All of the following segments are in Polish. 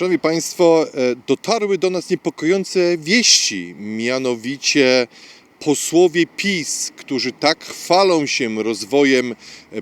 Szanowni Państwo, e, dotarły do nas niepokojące wieści, mianowicie posłowie PiS, którzy tak chwalą się rozwojem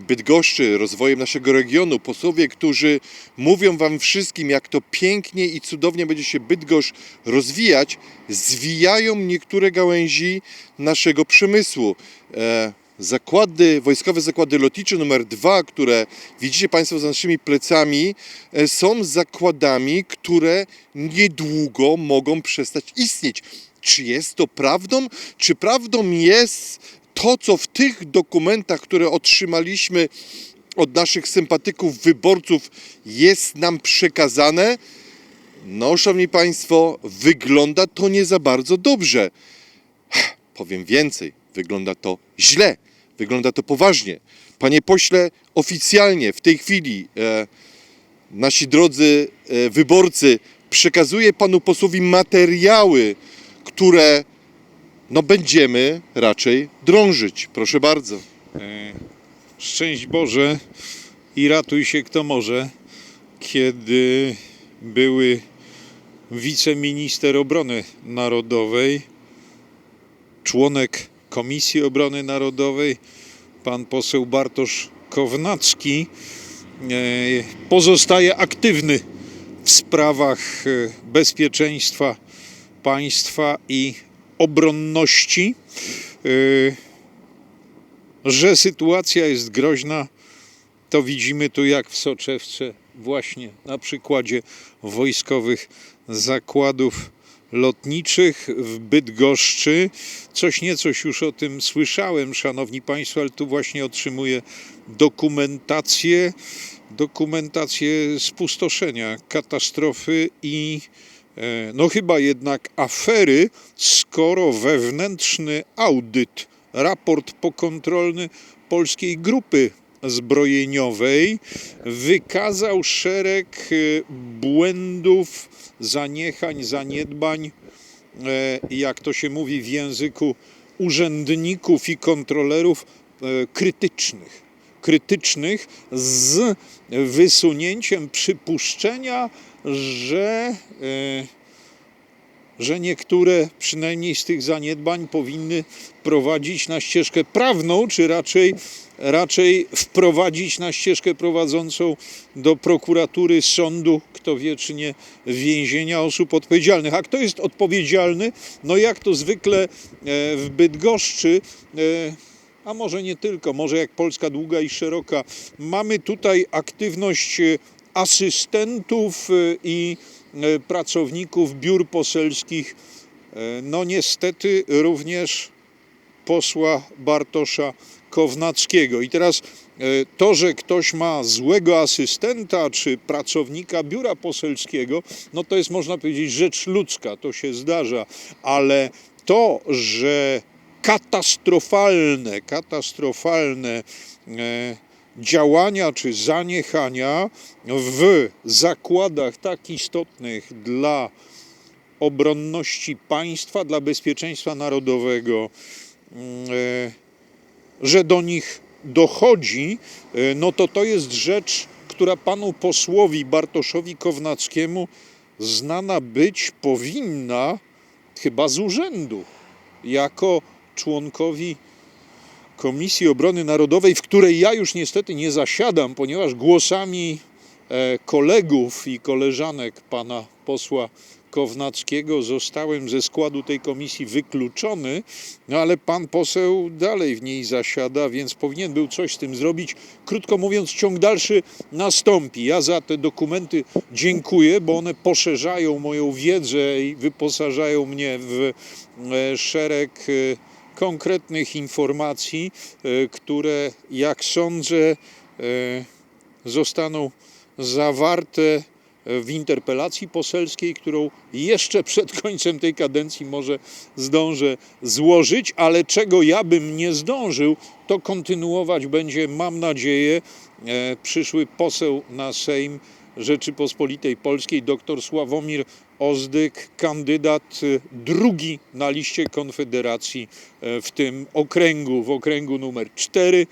Bydgoszczy, rozwojem naszego regionu, posłowie, którzy mówią Wam wszystkim, jak to pięknie i cudownie będzie się Bydgoszcz rozwijać, zwijają niektóre gałęzi naszego przemysłu. E, Zakłady, wojskowe zakłady lotnicze numer dwa, które widzicie Państwo za naszymi plecami, e, są zakładami, które niedługo mogą przestać istnieć. Czy jest to prawdą? Czy prawdą jest to, co w tych dokumentach, które otrzymaliśmy od naszych sympatyków, wyborców, jest nam przekazane? No, szanowni Państwo, wygląda to nie za bardzo dobrze. Powiem więcej, wygląda to źle, wygląda to poważnie. Panie pośle, oficjalnie w tej chwili e, nasi drodzy e, wyborcy przekazuję panu posłowi materiały, które no będziemy raczej drążyć. Proszę bardzo. E, Szczęść Boże i ratuj się kto może, kiedy były wiceminister obrony narodowej, członek Komisji Obrony Narodowej, pan poseł Bartosz Kownacki, e, pozostaje aktywny w sprawach e, bezpieczeństwa państwa i obronności. E, że sytuacja jest groźna, to widzimy tu jak w soczewce, właśnie na przykładzie wojskowych zakładów lotniczych w Bydgoszczy. Coś niecoś już o tym słyszałem, szanowni państwo, ale tu właśnie otrzymuję dokumentację, dokumentację spustoszenia, katastrofy i no chyba jednak afery, skoro wewnętrzny audyt raport pokontrolny Polskiej Grupy Zbrojeniowej wykazał szereg e, błędów, zaniechań, zaniedbań, e, jak to się mówi w języku urzędników i kontrolerów, e, krytycznych. Krytycznych z wysunięciem przypuszczenia, że e, że niektóre przynajmniej z tych zaniedbań powinny prowadzić na ścieżkę prawną, czy raczej, raczej wprowadzić na ścieżkę prowadzącą do prokuratury, sądu, kto wie, czy nie więzienia osób odpowiedzialnych. A kto jest odpowiedzialny? No jak to zwykle e, w Bydgoszczy, e, a może nie tylko, może jak Polska długa i szeroka, mamy tutaj aktywność asystentów e, i e, pracowników biur poselskich, e, no niestety również posła Bartosza Kownackiego. I teraz to, że ktoś ma złego asystenta czy pracownika biura poselskiego, no to jest można powiedzieć rzecz ludzka, to się zdarza, ale to, że katastrofalne, katastrofalne działania czy zaniechania w zakładach tak istotnych dla obronności państwa, dla bezpieczeństwa narodowego, mm, e, że do nich dochodzi, e, no to to jest rzecz, która panu posłowi Bartoszowi Kownackiemu znana być powinna chyba z urzędu, jako członkowi Komisji Obrony Narodowej, w której ja już niestety nie zasiadam, ponieważ głosami e, kolegów i koleżanek pana posła Kownackiego zostałem ze składu tej komisji wykluczony, no ale pan poseł dalej w niej zasiada, więc powinien był coś z tym zrobić. Krótko mówiąc, ciąg dalszy nastąpi. Ja za te dokumenty dziękuję, bo one poszerzają moją wiedzę i wyposażają mnie w e, szereg e, konkretnych informacji, e, które, jak sądzę, e, zostaną zawarte w interpelacji poselskiej, którą jeszcze przed końcem tej kadencji może zdążę złożyć, ale czego ja bym nie zdążył, to kontynuować będzie, mam nadzieję, e, przyszły poseł na Sejm Rzeczypospolitej Polskiej, dr Sławomir Ozdyk, kandydat y, drugi na liście Konfederacji e, w tym okręgu, w okręgu numer 4,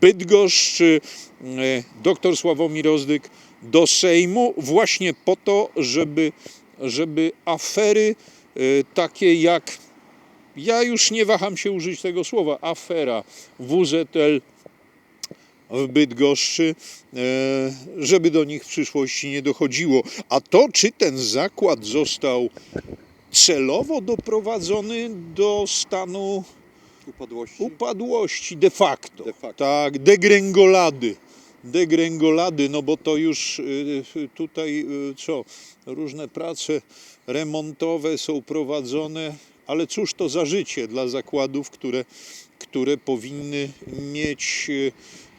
Bydgoszcz, y, e, dr Sławomir Ozdyk do Sejmu właśnie po to, żeby, żeby afery e, takie jak, ja już nie waham się użyć tego słowa, afera WZL w Bydgoszczy, e, żeby do nich w przyszłości nie dochodziło. A to, czy ten zakład został celowo doprowadzony do stanu Upadłości? upadłości de facto, De facto. tak, degrengolady. Degrengolady, no bo to już y, tutaj y, co, różne prace remontowe są prowadzone, ale cóż to za życie dla zakładów, które, które powinny mieć,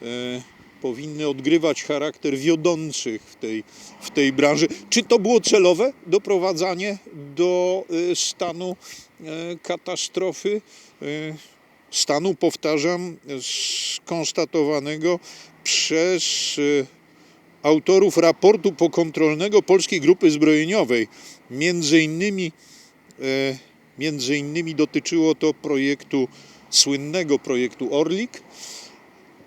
e, powinny odgrywać charakter wiodących w tej, w tej branży. Czy to było celowe doprowadzanie do y, stanu e, katastrofy? Y, stanu, powtarzam, skonstatowanego przez y, autorów raportu pokontrolnego Polskiej Grupy Zbrojeniowej. Między innymi, e, między innymi dotyczyło to projektu, słynnego projektu Orlik.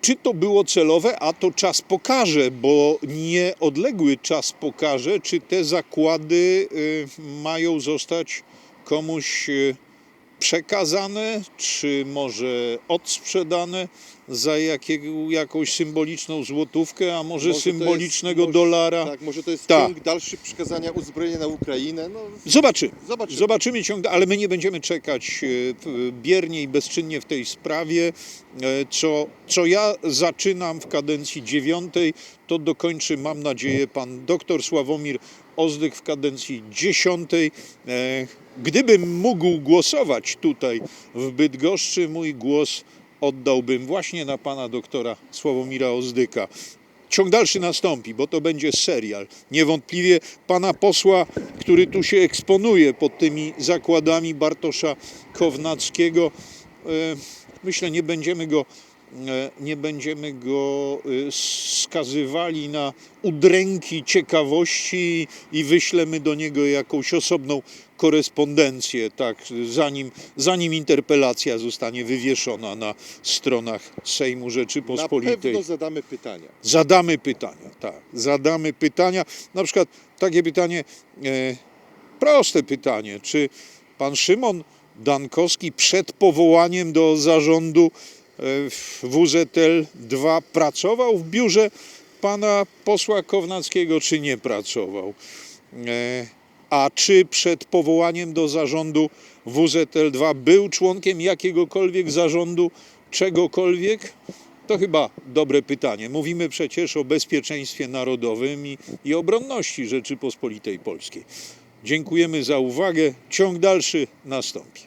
Czy to było celowe, a to czas pokaże, bo nieodległy czas pokaże, czy te zakłady y, mają zostać komuś y, przekazane, czy może odsprzedane za jakiego, jakąś symboliczną złotówkę, a może, Może to jest- symbolicznego może- dolara. Tak, może to jest Tak. ciąg dalszy przekazania uzbrojenia na Ukrainę. No, Zobaczymy. zobaczymy. Zobaczymy ciąg, ale my nie będziemy czekać e, biernie i bezczynnie w tej sprawie. E, Co, co ja zaczynam w kadencji dziewiątej, to dokończy, mam nadzieję, pan doktor Sławomir Ozdyk w kadencji dziesiątej. E, Gdybym mógł głosować tutaj w Bydgoszczy, mój głos oddałbym właśnie na pana doktora Sławomira Ozdyka. Ciąg dalszy nastąpi, bo to będzie serial. Niewątpliwie pana posła, który tu się eksponuje pod tymi zakładami Bartosza Kownackiego, e, myślę, nie będziemy go, nie będziemy go e, skazywali na udręki ciekawości i wyślemy do niego jakąś osobną korespondencję, tak, zanim, zanim interpelacja zostanie wywieszona na stronach Sejmu Na Rzeczypospolitej. pewno zadamy pytania. Zadamy pytania, tak. Zadamy pytania. Na przykład takie pytanie, e, proste pytanie, czy pan Szymon Dankowski przed powołaniem do zarządu w WZL 2 pracował w biurze pana posła Kownackiego, czy nie pracował? E, a czy przed powołaniem do zarządu WZL 2 był członkiem jakiegokolwiek zarządu czegokolwiek? To chyba dobre pytanie. Mówimy przecież o bezpieczeństwie narodowym i, i obronności Rzeczypospolitej Polskiej. Dziękujemy za uwagę. Ciąg dalszy nastąpi.